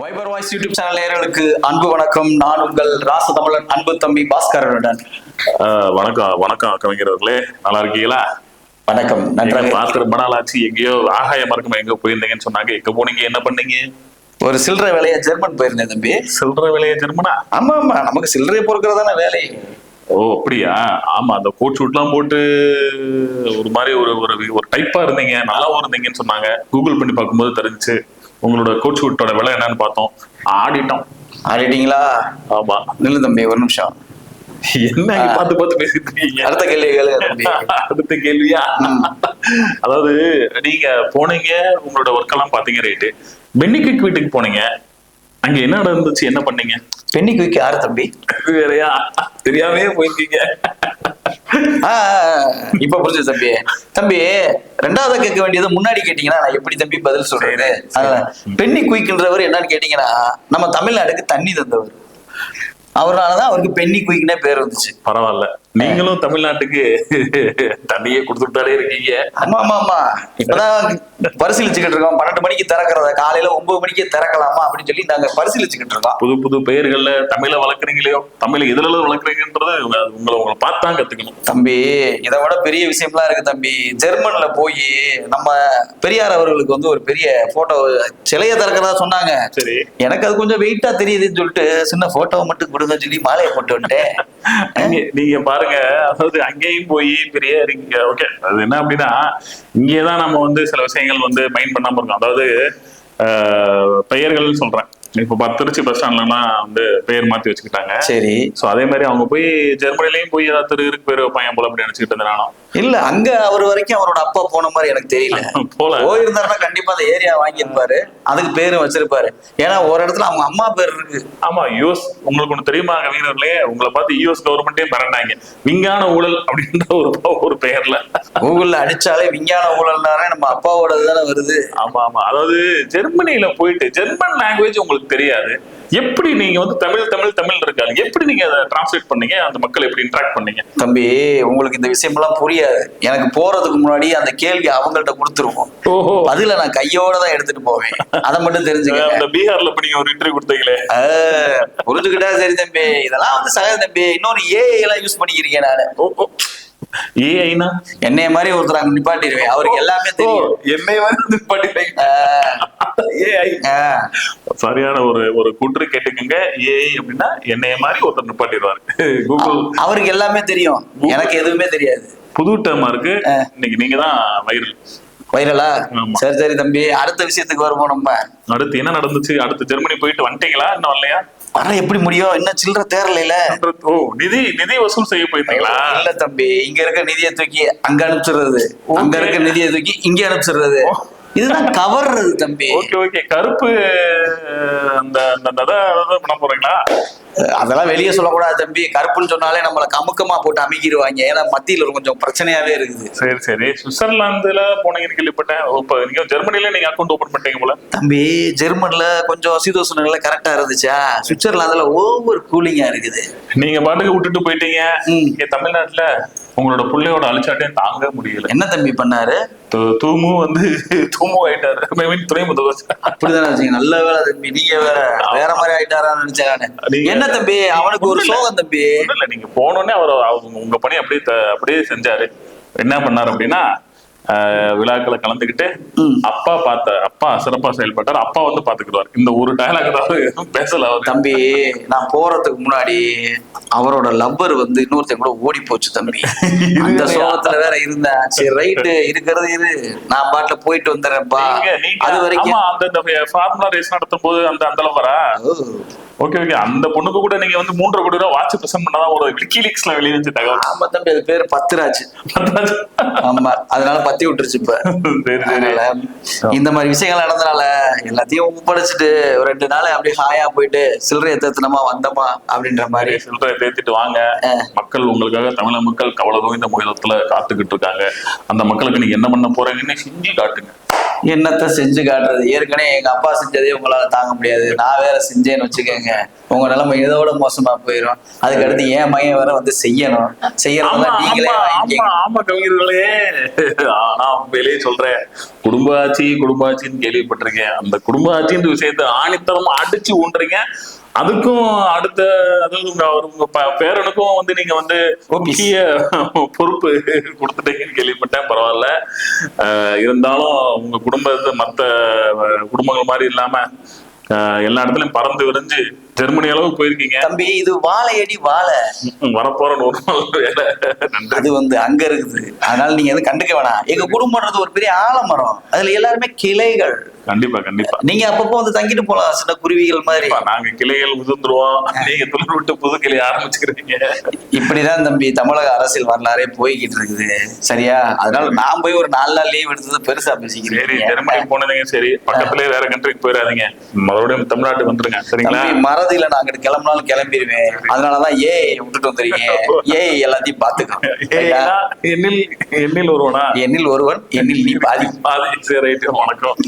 Wiper voice YouTube channel நேயர்களுக்கு அன்பு வணக்கம். நான் உங்கள் ராசதமிழன் அன்பு தம்பி பாஸ்கரனுடன். வணக்கம் வணக்கம் கவிஞர்களே. நல்லா இருக்கீங்களா? வணக்கம் நன்றாக பார்த்து ரொம்ப நாள் ஆச்சு. எங்கேயோ ஆகாய மறக்கமா எங்க போயிருந்தீங்கன்னு சொன்னாங்க. எங்க போனீங்க? என்ன பண்ணீங்க? ஒரு சில்லறை வேலையா ஜெர்மன் போயிருந்தேன் தம்பி. சில்லற விலைய ஜெர்மனா? ஆமா ஆமா. நமக்கு சில்லறை பொறுக்கிறதான வேலை. ஓ அப்படியா? ஆமா அந்த கோட் ஷூட்லாம் போட்டு ஒரு மாதிரி ஒரு ஒரு ஒரு டைப்பா இருந்தீங்க. நல்லாவும் இருந்தீங்கன்னு சொன்னாங்க. கூகுள் பண்ணி பார்க்கும்போது தெரிஞ்சுச்சு. உங்களோட கோட் ஷூட்டோட விலை என்னன்னு பார்த்தோம். ஆடிட்டோம். ஆடிட்டீங்களா? ஆமா. நில்லு தம்பி ஒரு நிமிஷம். என்ன பார்த்து பார்த்து பேசிட்டு இருக்கீங்க அடுத்த கேள்வி அடுத்த கேள்வியா? அதாவது நீங்க போனீங்க உங்களோட ஒர்க் எல்லாம் பாத்தீங்க ரைட்டு பென்னிக்விக் வீட்டுக்கு போனீங்க. அங்க என்ன நடந்துச்சு? என்ன பண்ணீங்க? பெண்ணி குயிக் யாரு தம்பி? வேறயா? தெரியாமே போயிருக்கீங்க. இப்ப புரிஞ்சது தம்பி. தம்பி ரெண்டாவது கேட்க வேண்டியது முன்னாடி கேட்டீங்கன்னா நான் எப்படி தம்பி பதில் சொல்றது? அதனால பெண்ணி குயிக்ன்றவர் என்னன்னு கேட்டீங்கன்னா நம்ம தமிழ்நாட்டுக்கு தண்ணி தந்தவர். அவராலதான் அவருக்கு பெண்ணி குயிக்னே பேர் வந்துச்சு. பரவாயில்ல. நீங்களும் தமிழ்நாட்டுக்கு தண்ணியே கொடுத்துட்டாலே இருக்கீங்க. ஆமா ஆமா ஆமா இப்பதான் பரிசீலிச்சுக்கிட்டு இருக்கோம். பன்னெண்டு மணிக்கு திறக்கிறத காலையில ஒன்பது மணிக்கு திறக்கலாமா அப்படின்னு சொல்லி நாங்க பரிசீலிச்சுக்கிட்டு இருக்கோம். புது புது பெயர்கள்ல தமிழை வளர்க்குறீங்களோ தமிழை எதுல வளர்க்குறீங்கன்றது உங்க- உங்களை உங்களை பார்த்து தான் கத்துக்கணும். தம்பி இதை விட பெரிய விஷயம்லாம் இருக்கு தம்பி. ஜெர்மன்ல போய் நம்ம பெரியார் அவர்களுக்கு வந்து ஒரு பெரிய போட்டோ சிலையை திறக்கிறதா சொன்னாங்க. சரி. எனக்கு அது கொஞ்சம் வெயிட்டா தெரியுதுன்னு சொல்லிட்டு சின்ன போட்டோவை மட்டும் கொடுங்கன்னு சொல்லி மாலையை போட்டு வந்துட்டேன். நீங்க பாருங்க அதாவது அங்கேயும் போய் பெரிய ஓகே அது என்ன அப்படின்னா இங்கேதான் நம்ம வந்து சில விஷயங்கள் வந்து மைண்ட் பண்ணாம இருக்கோம் அதாவது ஆஹ், பெயர்கள் சொல்றேன். இப்ப ப- திருச்சி பஸ் ஸ்டாண்ட்லாம் வந்து பெயர் மாத்தி வச்சுக்கிட்டாங்க. சரி. சோ அதே மாதிரி அவங்க போய் ஜெர்மனிலையும் போய் ஏதாவது திரு இருக்கு பேர் பையன் போல அப்படி நினைச்சுக்கிட்டு இருந்தேன் நானும். இல்ல அங்க அவர் வரைக்கும் அவரோட அப்பா போன மாதிரி எனக்கு தெரியல. போல. போயிருந்தாருன்னா கண்டிப்பா அந்த ஏரியா வாங்கியிருப்பாரு. அதுக்கு பேரும் வச்சிருப்பாரு. ஏன்னா ஒரு இடத்துல அவங்க அம்மா பேர் இருக்கு. ஆமா யூஎஸ் உங்களுக்கு ஒண்ணு தெரியுமா கவிஞர்களே உங்களை பார்த்து யூஎஸ் கவர்மெண்டே மிரண்டாங்க விஞ்ஞான ஊழல் அப்படின்ற ஒரு ஒரு பெயர்ல கூகுள்ல அடிச்சாலே விஞ்ஞான ஊழல்னாலே நம்ம அப்பாவோடது தானே வருது. ஆமா ஆமா. அதாவது ஜெர்மனில போயிட்டு ஜெர்மன் லாங்குவேஜ் உங்களுக்கு தெரியாது. எப்படி நீங்க வந்து தமிழ் தமிழ் தமிழ் இருக்காங்க எப்படி நீங்க அதை டிரான்ஸ்லேட் பண்ணீங்க? அந்த மக்கள் எப்படி இன்டராக்ட் பண்ணீங்க? தம்பி உங்களுக்கு இந்த விஷயமெல்லாம் புரியாது. எனக்கு போறதுக்கு முன்னாடி அந்த கேள்வி அவங்கள்ட்ட கொடுத்துருவோம். ஓஹோ. பதில நான் கையோட தான் எடுத்துட்டு போவேன். அதை மட்டும் தெரிஞ்சுக்க அந்த பீகார்ல இப்ப நீங்க ஒரு இன்டர்வியூ கொடுத்தீங்களே. புரிஞ்சுக்கிட்டா சரி தம்பி. இதெல்லாம் வந்து சகஜ தம்பி. இன்னொரு ஏஐ எல்லாம் யூஸ் பண்ணிக்கிறீங்க நானு. ஏஐனா என்னைய மாதிரி ஒருத்தர் அங்க நிப்பாட்டிடுவேன். அவருக்கு எல்லாமே தெரியும். என்னை வந்து பண்ணிட்டீங்க ஆஹ் ஏஐ ஆஹ் சரியான ஒரு ஒரு கூற்று கேட்டுக்கோங்க. ஏஐ அப்படின்னா என்னைய மாதிரி ஒருத்தர் நிப்பாட்டிடுவாரு. கூகுள் அவருக்கு எல்லாமே தெரியும். எனக்கு எதுவுமே தெரியாது. புது டேர்மா இருக்கு. இன்னைக்கு நீங்க தான் வைரல். வைரலா. சரி சரி தம்பி. அடுத்த விஷயத்துக்கு வருவோம் நம்ம. அடுத்து என்ன நடந்துச்சு? அடுத்து ஜெர்மனி போயிட்டு வந்துட்டீங்களா? இன்னும் வரலையா? வர எப்படி முடியும்? இன்னும் சில்லற தேரல ஓ நிதி நிதி வசூல் செய்ய போயிருந்தீங்களா? இல்ல தம்பி. இங்க இருக்க நிதியை தூக்கி அங்க அனுப்பிச்சிடுறது. அங்க இருக்க நிதியை தூக்கி இங்க அனுப்பிச்சிடுறது. இதுதான் கவர்றது தம்பி. Okay okay. கருப்பு அந்த அந்த பண்ண போறீங்களா? அதெல்லாம் வெளியே சொல்லக்கூடாது தம்பி. கருப்புன்னு சொன்னாலே நம்மள கமுக்கமா போட்டு அமைக்கிடுவாங்க. ஏன்னா மத்தியில கொஞ்சம் பிரச்சனையாவே இருக்குது. சரி சரி. சுவிட்சர்லாந்துல போனீங்கன்னு கேள்விப்பட்டேன். இப்ப நீங்க ஜெர்மனில நீங்க அக்கௌண்ட் ஓபன் பண்ணிட்டீங்க போல. தம்பி ஜெர்மன்ல கொஞ்சம் சீதோஷ நிலை கரெக்டா இருந்துச்சா? சுவிட்சர்லாந்துல ஓவர் கூலிங்கா இருக்குது. நீங்க பாட்டுக்கு விட்டுட்டு போயிட்டீங்க. இங்க தமிழ்நாட்டுல உங்களோட புள்ளையோட அழிச்சாட்டையும் தாங்க முடியல. என்ன தம்பி பண்ணாரு? தூமு வந்து தூமு ஆயிட்டாரு. துணை முதல்வர். அப்படிதானே வச்சீங்க நல்ல வேலை தம்பி நீங்க வேற வேற மாதிரி ஆயிட்டாரான்னு நினைச்சேன் நானு. நீங்க- என்ன தம்பி? அவனுக்கு ஒரு சோகம் தம்பி. இல்ல நீங்க போனோடனே அவர் அவங்க உங்க பணி அப்படியே அப்படியே செஞ்சாரு. என்ன பண்ணாரு அப்படின்னா விழாக்களை கலந்துக்கிட்டு. அப்பா பார்த்த அப்பா சிறப்பா செயல்பட்டார். அப்பா வந்து பாத்துக்கிடுவார் இந்த ஒரு டயலாக் எதுவும் பேசல தம்பி நான் போறதுக்கு முன்னாடி அவரோட லவ்வர் வந்து இன்னொருத்தன் கூட ஓடி போச்சு தம்பி. அந்த சோகத்துல வேற இருந்தேன் சரி ரைட்டு இருக்கிறது இரு. நான் பாட்டுல போயிட்டு வந்துடுறேன்ப்பா. அது வரைக்கும் அந்த ஃபார்முலா ரேஸ் நடத்தும் போது அந்த அந்த லவரா ஓ, ஓகே ஓகே அந்த பொண்ணுக்கு கூட நீங்க வந்து மூன்றரை கோடி ரூபாய் வாட்ச் பிரசன்ட் பண்ணதான் ஒரு விக்கிலீக்ஸ்ல வெளியே வச்சு தகவல். ஆமா தம்பி அது பேரு பத்துராஜ் ஆமா அதனால பத்தி விட்டுருச்சு இப்ப. சரி இந்த மாதிரி விஷயங்கள் நடந்தனால எல்லாத்தையும் ஒப்படைச்சிட்டு ஒரு ரெண்டு நாள் அப்படியே ஹாயா போயிட்டு சில்லறை எத்தனமா வந்தோமா அப்படின்ற மாதிரி. சில்லறை தேத்திட்டு வாங்க. மக்கள் உங்களுக்காக தமிழக மக்கள் கவலை இந்த முயலத்துல காத்துக்கிட்டு இருக்காங்க. அந்த மக்களுக்கு நீங்க என்ன பண்ண போறீங்கன்னு செஞ்சு காட்டுங்க. என்னத்த செஞ்சு காட்டுறது? ஏற்கனவே எங்க அப்பா செஞ்சதே உங்களால தாங்க முடியாது. நான் வேற செஞ்சேன்னு வச்சுக்கோங்க. உங்க நிலைமை இதோட மோசமா போயிடும் அதுக்கு அடுத்து என் மையன் வேற வந்து செய்யணும். ஆமா செய்யறதா நீங்களே ஆமா கவிஞர்களே ஆனா உண்மையிலேயே சொல்றேன். குடும்ப ஆட்சி குடும்ப ஆட்சின்னு கேள்விப்பட்டிருக்கேன். அந்த குடும்ப ஆட்சின்ற விஷயத்த ஆணித்தரமா அடிச்சு ஊன்றீங்க. அதுக்கும் அடுத்த அதாவது உங்க அவர் உங்க பேரனுக்கும் வந்து நீங்க வந்து முக்கிய பொறுப்பு கொடுத்துட்டீங்கன்னு கேள்விப்பட்டேன் பரவாயில்ல. இருந்தாலும் உங்க குடும்பத்தை அஹ், குடும்பங்கள் மாதிரி இல்லாம எல்லா இடத்துலயும் பறந்து விரிஞ்சு ஜெர்மனி அளவுக்கு போயிருக்கீங்க. தம்பி இது வாழையடி வாழை. வரப்போற ஒரு அது வந்து அங்க இருக்குது. அதனால நீங்க எதுவும் கண்டுக்க வேணாம். எங்க குடும்பம்ன்றது ஒரு பெரிய ஆலமரம். அதுல எல்லாருமே கிளைகள். கண்டிப்பா கண்டிப்பா. நீங்க அப்பப்போ வந்து தங்கிட்டு போலாம் சின்ன குருவிகள் மாதிரி. நாங்க கிளைகள் உதிர்ந்துருவோம் நீங்க துளிர் விட்டு புது கிளை ஆரம்பிச்சுக்கிறீங்க. இப்படிதான் தம்பி தமிழக அரசியல் வரலாறே போய்கிட்டு இருக்குது. சரியா? அதனால நான் போய் ஒரு நாலு நாள் லீவ் எடுத்தது பெருசா சரி பேசிக்கிறேன் ஜெர்மனி போனதுங்க சரி. பக்கத்துலயே வேற கண்ட்ரிக்கு போயிடாதீங்க மறுபடியும் தமிழ்நாட்டுக்கு வந்துருங்க. சரிங்களா? தம்பி மறதியில நான் அங்கிட்டு கிளம்பினாலும் கிளம்பிடுவேன் அதனாலதான் ஏய் விட்டுட்டு வந்துறீங்க ஏய் எல்லாத்தையும் பாத்துக்கோ. ஏய்னா, எண்ணில் எண்ணில் ஒருவனா? என்னில் ஒருவன் என்னில் நீ பாதி. பாதி சரி வணக்கம்.